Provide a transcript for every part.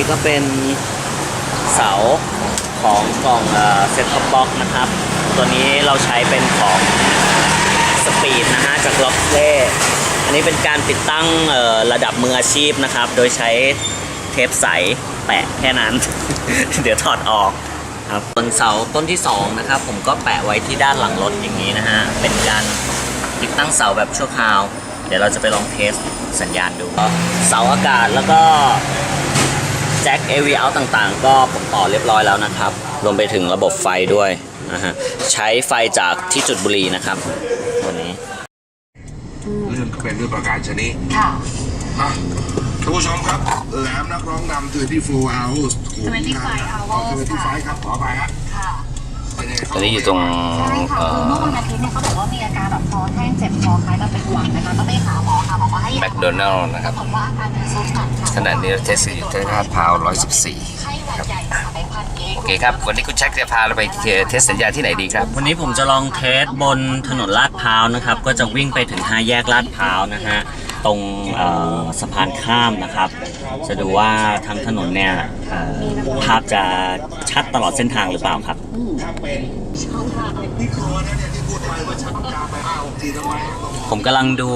นี่ก็เป็นเสาของกล่องเซ็ตท็อปบ็อกนะครับ ตัวนี้เราใช้เป็นของสปีดนะฮะจากล็อกเล่อันนี้เป็นการติดตั้งระดับมืออาชีพนะครับ โดยใช้เทปใสแปะแค่นั้น เดี๋ยวถอดออกครับส่วนเสาต้นที่ 2 นะครับ ผมก็แปะไว้ที่ด้านหลังรถอย่างนี้นะฮะ เป็นการติดตั้งเสาแบบชั่วคราว เดี๋ยวเราจะไปลองเทสสัญญาณดู เสาอากาศแล้วก็ แจ็ค AV out ต่างๆ ก็ผมต่อเรียบร้อยแล้วนะครับ รวมไปถึงระบบไฟด้วยนะฮะใช้ไฟจากที่จุดบุรีนะครับตัวนี้เรื่องก็เป็นเรื่องประการชนิดค่ะอะท่านผู้ชมครับแหลมนักร้องนำ24 hours 25 hours 25ครับขอไปครับค่ะเป็นไงครับตอนนี้อยู่ตรงใช่ค่ะเอ่คืออ เมื่อวันอาทิตย์เนี่ยเขาบอกว่ามีอาการแบบคอแห้งเจ็บคอคล้ายกับเป็นหวัดนะคะ โดนัลล์นะครับบอกว่าอาการเป็นซุดหนักค่ะขณะนี้เราเทสอยู่ที่ลาดพร้าว114ไข้หวัดใหญ่สายพันธุ์เอโอเคครับ วันนี้คุณแจ็คจะพาเราไปเทสสัญญาณที่ไหนดีครับ วันนี้ผมจะลองเทสบนถนนลาดพร้าวนะครับ ก็จะวิ่งไปถึง5แยกลาดพร้าวนะฮะ ตรงเอ่อสะพานข้ามนะครับ จะดูว่าทั้งถนนเนี่ยเอ่อภาพจะชัดตลอดเส้นทางหรือเปล่าครับ นี่คอนะเนี่ยที่พูดไปว่าชักยาไปห้าหกทีทำไมผมกำลังดู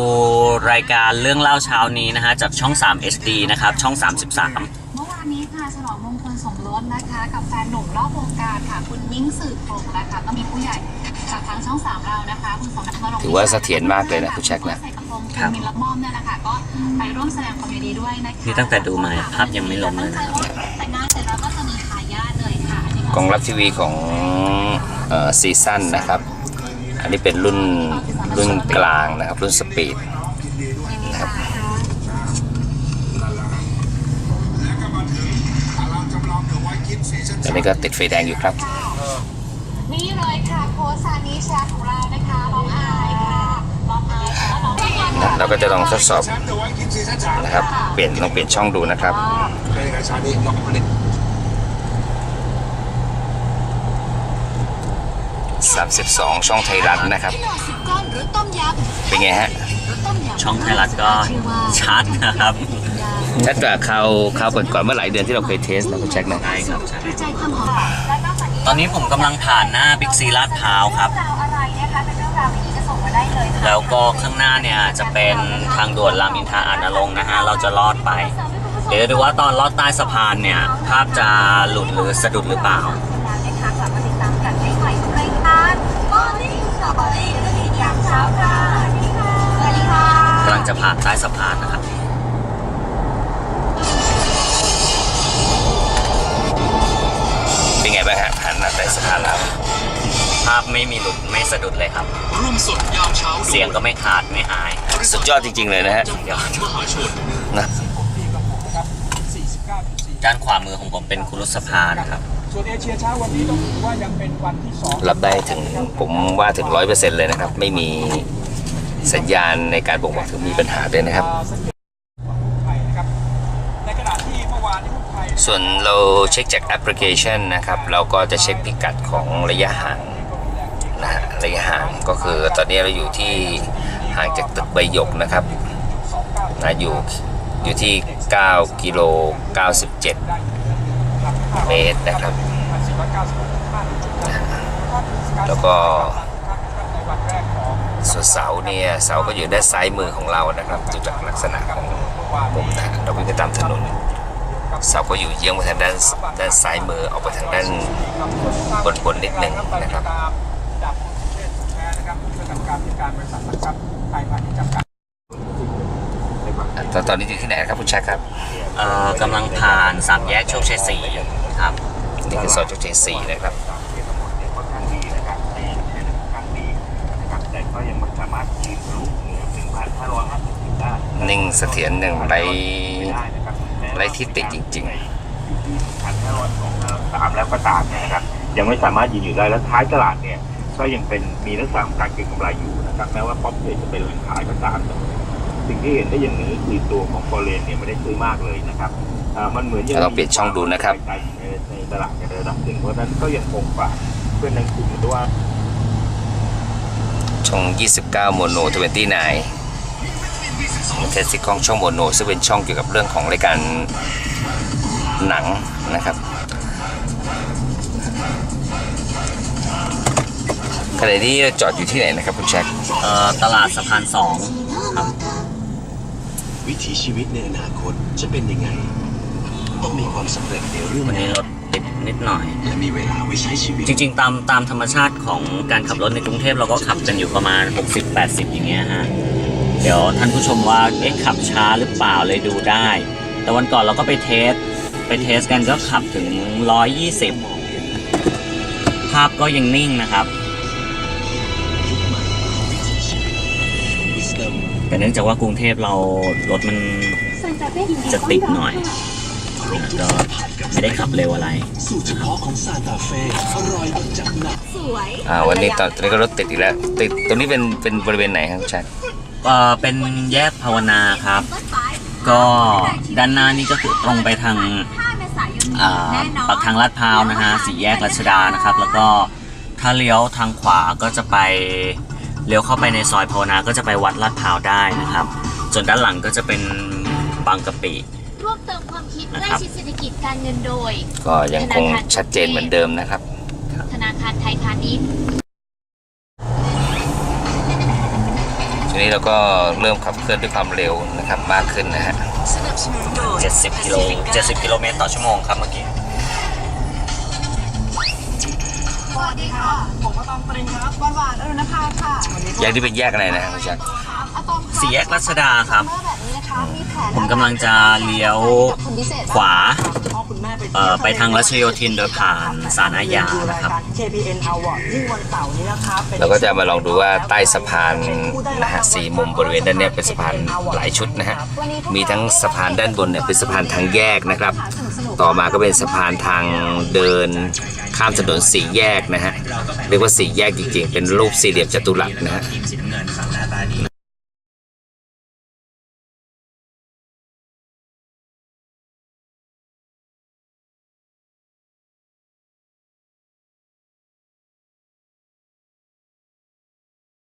รายการเรื่องเล่าเช้านี้นะฮะจากช่อง 3 HD นะครับ ช่อง 33 เมื่อวานนี้ค่ะฉลองมงคลสมรสนะคะ กับแฟนหนุ่มรอบวงการค่ะ คุณมิ้งสืบพงษ์นะคะก็มีผู้ใหญ่จากทางช่องสามเรานะคะคุณสมนักนรงค์ถือว่าเสถียรมากเลยนะคุณแจ็คนะครับคุณมินละม่อมเนี่ยแหละค่ะก็ไปร่วมแสดงความยินดีด้วยนะคะนี่ตั้งแต่ดูมาภาพยังไม่ลงเลยนะครับ แต่งงานเสร็จแล้วก็จะมีทายาทเลยค่ะอันนี้กองรับทีวีของซีซั่นนะครับ อันนี้เป็นรุ่นรุ่นกลางนะครับ รุ่นสปีดนะครับแล้วก็มาถึงเราจำลองเดี๋ยวไว้คิดซีซั่นตอนนี้ก็ติดไฟแดงอยู่ครับ นี่เลยค่ะโคซานิชาของเรานะคะลองอายค่ะลองอายค่ะลองอายค่ะเราก็จะลองทดสอบแชมป์เดี๋ยวไว้คิดซีซั่นสามนะครับ เปลี่ยนลองเปลี่ยนช่องดูนะครับเป็นยังไงชานี้ล็อกมาดิ 32 ช่องไทยรัฐนะครับที่หน่อสิบก้อนหรือต้มยำเป็นไงฮะหรือต้มยำช่องไทยรัฐก็ชัดนะครับชัดกว่าคราวคราวก่อนๆเมื่อหลายเดือนที่เราเคยเทสนะคุณแจ็คนะใช่ครับใช่ใจความหอมและนอกจากนี้ตอนนี้ผมกำลังผ่านหน้าบิ๊กซีลาดพร้าวครับเรื่องราวอะไรนะคะเป็นเรื่องราวดีๆก็ส่งมาได้เลยค่ะแล้วก็ข้างหน้าเนี่ยจะเป็นทางด่วนรามอินทราอ่านนรงค์นะฮะ เราจะลอดไป เดี๋ยวดูว่าตอนลอดใต้สะพานเนี่ย ภาพจะหลุดหรือสะดุดหรือเปล่า ภาพไม่มีหลุดไม่สะดุดเลยครับ ร่วมสดยามเช้าเสียงก็ไม่ขาดไม่หายสุดยอดจริง ๆ เลยนะฮะจำกัดมหาชนนะด้านขวามือของผมเป็นคุรุสภานะครับส่วนเอเชียเช้าวันนี้ต้องถือว่ายังเป็นวันที่สองรับได้ถึงผมว่าถึงร้อยเปอร์เซ็นต์เลยนะครับ ไม่มีสัญญาณในการบ่งบอกถึงมีปัญหาด้วยนะครับ ส่วนเราเช็คจากแอปพลิเคชันนะครับ เราก็จะเช็คพิกัดของระยะห่างนะฮะระยะห่างก็คือตอนนี้เราอยู่ที่ห่างจากตึกใบหยกนะครับนะอยู่อยู่ที่ 9 กิโล 97 เมตรนะครับ แล้วก็ส่วนเสาเนี่ยเสาก็อยู่ด้านซ้ายมือของเรานะครับดูจากลักษณะของมุมนะเราวิ่งไปตามถนน เสาก็อยู่เยื้องไปทางด้านด้านซ้ายมือออกไปทางด้านบนบนๆนิดหนึ่งนะครับดับเชษฐ์แท้นะครับผู้ช่วยการกิจการบริษัทหลักทรัพย์ไทยพาณิชย์จำกัดตอนตอนนี้อยู่ที่ไหนครับคุณแชักครับเอ่อกำลังผ่านสามแยกโชคชัยสี่ครับนี่คือซอยโชคชัยสี่นะครับแต่ก็ยังไม่สามารถยืนทะลุเหนือ1,550ได้นิ่งเสถียรหนึ่งไร ได้นะครับไรที่ติจริงพันห้าร้อยสองสามแล้วก็ตามเนี่ยนะครับ ยังไม่สามารถยืนอยู่ได้แล้วท้ายตลาดเนี่ย ก็ยังเป็นมีลักษณะของการเก็งกำไรอยู่นะครับแม้ว่าป๊อปเทรดจะเป็นแหล่งขายก็ตามแต่สิ่งที่เห็นได้อย่างหนึ่งก็คือตัวของฟอเรนเนี่ยไม่ได้ซื้อมากเลยนะครับอ่ามันเหมือนยังเราต้องเปลี่ยนช่องดูนะครับในในตลาดในระดับหนึ่งเพราะฉะนั้นก็ยังคงฝากเพื่อนนักลงทุนด้วยว่าๆช่อง 29 โมโน29 เทสซิกล้องช่องโมโนซึ่งเป็นช่องเกี่ยวกับเรื่องของรายการหนังนะครับขณะนี้เราจอดอยู่ที่ไหนนะครับคุณแจ็คเอ่อตลาดสะพานสองครับ วิถีชีวิตในอนาคตจะเป็นยังไง ต้องมีความสำเร็จในเรื่องวันนี้งานรถติดนิดหน่อยและมีเวลาไว้ใช้ชีวิต จริง ๆ ตามตามธรรมชาติของการขับรถในกรุงเทพเราก็ขับกันอยู่ประมาณ 60-80 อย่างเงี้ยฮะ เดี๋ยวท่านผู้ชมว่าเอ๊ะขับช้าหรือเปล่าเลยดูได้ แต่วันก่อนเราก็ไปเทส ไปเทสกันก็ขับถึง 120 ภาพก็ยังนิ่งนะครับแต่เนื่องจากว่ากรุงเทพเรารถมันจะติดหน่อยก็ไม่ได้ขับเร็วอะไรสูตรเฉพาะของซานตาเฟ่อร่อยบบจัดหนักอ่าวันนี้ตอนนี้ก็รถติดอีกแล้ว ติดตรงนี้เป็นเป็นบริเวณไหนครับคุณแจ็ค เอ่อเป็นแยกภาวนาครับ ก็ด้านหน้านี่ก็คือตรงไปทางอ่าปากทางลาดพร้าวนะฮะสี่แยกรัชดานะครับ แล้วก็ถ้าเลี้ยวทางขวาก็จะไปเลี้ยวเข้าไปในซอยภาวนาก็จะไปวัดลาดพร้าวได้นะครับส่วนด้านหลังก็จะเป็นบางกะปิร่วมเติมความคิดนะใกล้ครับชิดเศรษฐกิจการเงินโดย ก็ยังคงชัดเจนเหมือนเดิมนะครับ ธนาคารไทยพาณิชย์ ทีนี้เราก็เริ่มขับเคลื่อนด้วยความเร็วนะครับมากขึ้นนะฮะ70กิโล70กิโลเมตรต่อชั่วโมงครับเมื่อกี้สวัสดีค่ะผมอะตอมปริญครับหวานหวานๆอรุณภาค่ะแยกที่เป็นแยกอะไรนะครับคุณแจ็คอะตอมค่ะสี่แยกรัชดาครับแบบนี้นะคะมีแผนผมกำลังจะเลี้ยวขวาเอ่อ ไปทางรัชโยธินโดยผ่านสารอาญานะครับ KPN Award ที่วันเสาร์นี้นะครับป็นเราก็จะมาลองดูว่าใต้สะพานนะฮะสี่มุมบริเวณด้านเนี้ยเป็นสะพานหลายชุดนะฮะ มีทั้งสะพานด้านบนเนี่ยเป็นสะพานทางแยกนะครับ ต่อมาก็เป็นสะพานทางเดินข้ามถนนสี่แยกนะฮะ เรียกว่าสี่แยกจริงๆ เป็นรูปสี่เหลี่ยมจัตุรัสนะฮะ